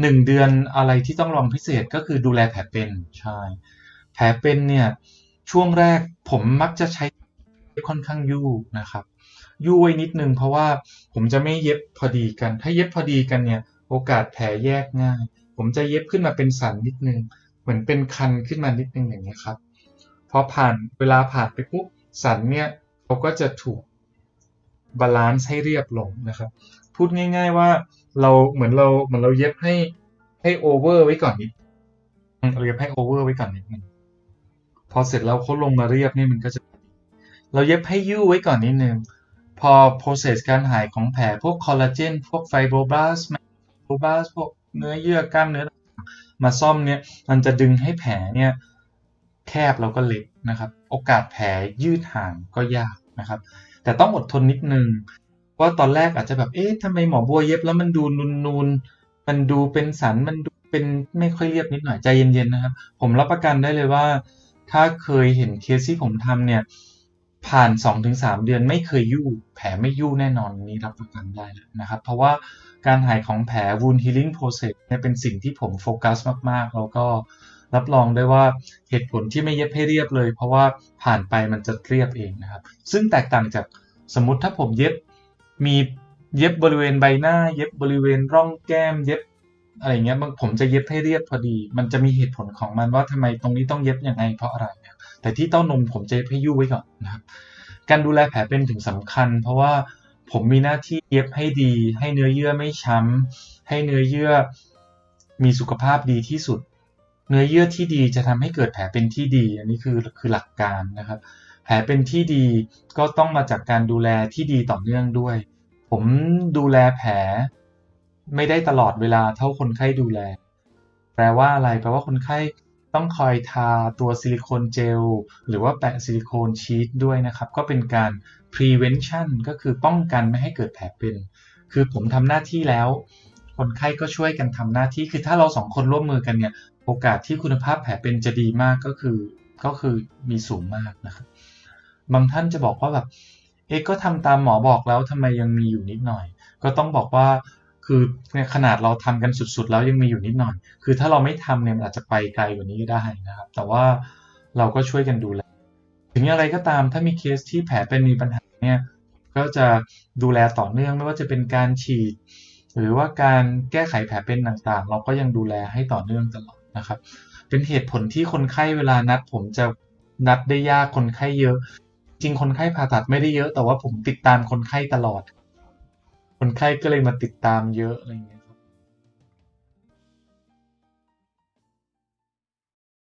หนึ่งเดือนอะไรที่ต้องระวังพิเศษก็คือดูแลแผลเป็นใช่แผลเป็นเนี่ยช่วงแรกผมมักจะใช้ค่อนข้างยู่นะครับ ยู่ไว้นิดนึงเพราะว่าผมจะไม่เย็บพอดีกัน ถ้าเย็บพอดีกันเนี่ยโอกาสแผลแยกง่าย ผมจะเย็บขึ้นมาเป็นสันนิดนึง เหมือนเป็นคันขึ้นมานิดนึงอย่างนี้ยครับพอผ่านเวลาผ่านไปปุ๊บสันเนี่ยเขาก็จะถูก บาลานซ์ให้เรียบลงนะครับ พูดง่าย ๆว่าเราเหมือนเราเหมือนเราเย็บให้ให้โอเวอร์ไว้ก่อนนิดเราเย็บให้โอเวอร์ไว้ก่อนนิดนึงพอเสร็จแล้วเขาลงมาเรียบนี่มันก็จะ เราเย็บให้ยู่ไว้ก่อนนิดนึงพอ process การหายของแผลพวกคอลลาเจนพวกไฟโบรบลาสไฟโบรบลาสพวกเนื้อเยื่อกล้ามเนื้อมาซ่อมเนี่ยมันจะดึงให้แผลเนี่ยแคบแล้วก็เล็กนะครับ โอกาสแผลยืดห่างก็ยากนะครับ แต่ต้องอดทนนิดนึงว่าตอนแรกอาจจะแบบ เอ๊ะทำไมหมอบัวเย็บแล้วมันดูนูนๆ มันดูเป็นสัน มันดูเป็นไม่ค่อยเรียบนิดหน่อย ใจเย็นๆนะครับ ผมรับประกันได้เลยว่า ถ้าเคยเห็นเคสที่ผมทำเนี่ย ผ่าน 2-3 เดือนไม่เคยยู่ แผลไม่ยู่แน่นอนนี้รับประกันได้เลยนะครับ เพราะว่าการหายของแผล wound healing process เนี่ยเป็นสิ่งที่ผมโฟกัสมากๆ แล้วก็ รับรองได้ว่าเหตุผลที่ไม่เย็บให้เรียบเลย เพราะว่าผ่านไปมันจะเรียบเองนะครับ ซึ่งแตกต่างจากสมมติถ้าผมเย็บมีเย็บบริเวณใบหน้า เย็บบริเวณร่องแก้ม เย็บอะไรเงี้ยบางผมจะเย็บให้เรียบพอดี มันจะมีเหตุผลของมันว่าทำไมตรงนี้ต้องเย็บยังไงเพราะอะไร แต่ที่เต้านมผมจะเย็บให้ยู่ไว้ก่อนนะครับ การดูแลแผลเป็นถึงสำคัญ เพราะว่าผมมีหน้าที่เย็บให้ดี ให้เนื้อเยื่อไม่ช้ำให้เนื้อเยื่อมีสุขภาพดีที่สุด เนื้อเยื่อที่ดีจะทำให้เกิดแผลเป็นที่ดี อันนี้คือคือหลักการนะครับ แผลเป็นที่ดีก็ต้องมาจากการดูแลที่ดีต่อเนื่องด้วย ผมดูแลแผลไม่ได้ตลอดเวลาเท่าคนไข้ดูแล แปลว่าอะไร แปลว่าคนไข้ต้องคอยทาตัวซิลิโคนเจล หรือว่าแปะซิลิโคนชีทด้วยนะครับ ก็เป็นการ prevention ก็คือป้องกันไม่ให้เกิดแผลเป็น คือผมทำหน้าที่แล้ว คนไข้ก็ช่วยกันทำหน้าที่ คือถ้าเราสองคนร่วมมือกันเนี่ยโอกาสที่คุณภาพแผลเป็นจะดีมากก็คือก็คือมีสูงมากนะครับบางท่านจะบอกว่าแบบเอ๊ะก็ทำตามหมอบอกแล้วทำไมยังมีอยู่นิดหน่อย ก็ต้องบอกว่าคือเนี่ยขนาดเราทำกันสุดๆ แล้วยังมีอยู่นิดหน่อย คือถ้าเราไม่ทำเนี่ยมันอาจจะไปไกลกว่านี้ก็ได้นะครับ แต่ว่าเราก็ช่วยกันดูแล ถึงอย่างไรก็ตามถ้ามีเคสที่แผลเป็นมีปัญหาเนี่ยก็จะดูแลต่อเนื่องไม่ว่าจะเป็นการฉีด หรือว่าการแก้ไขแผลเป็นต่างๆ เราก็ยังดูแลให้ต่อเนื่องตลอดนะครับ เป็นเหตุผลที่คนไข้เวลานัด ผมจะนัดได้ยากคนไข้เยอะ จริงคนไข้ผ่าตัดไม่ได้เยอะ แต่ว่าผมติดตามคนไข้ตลอด คนไข้ก็เลยมาติดตามเยอะอะไรเงี้ย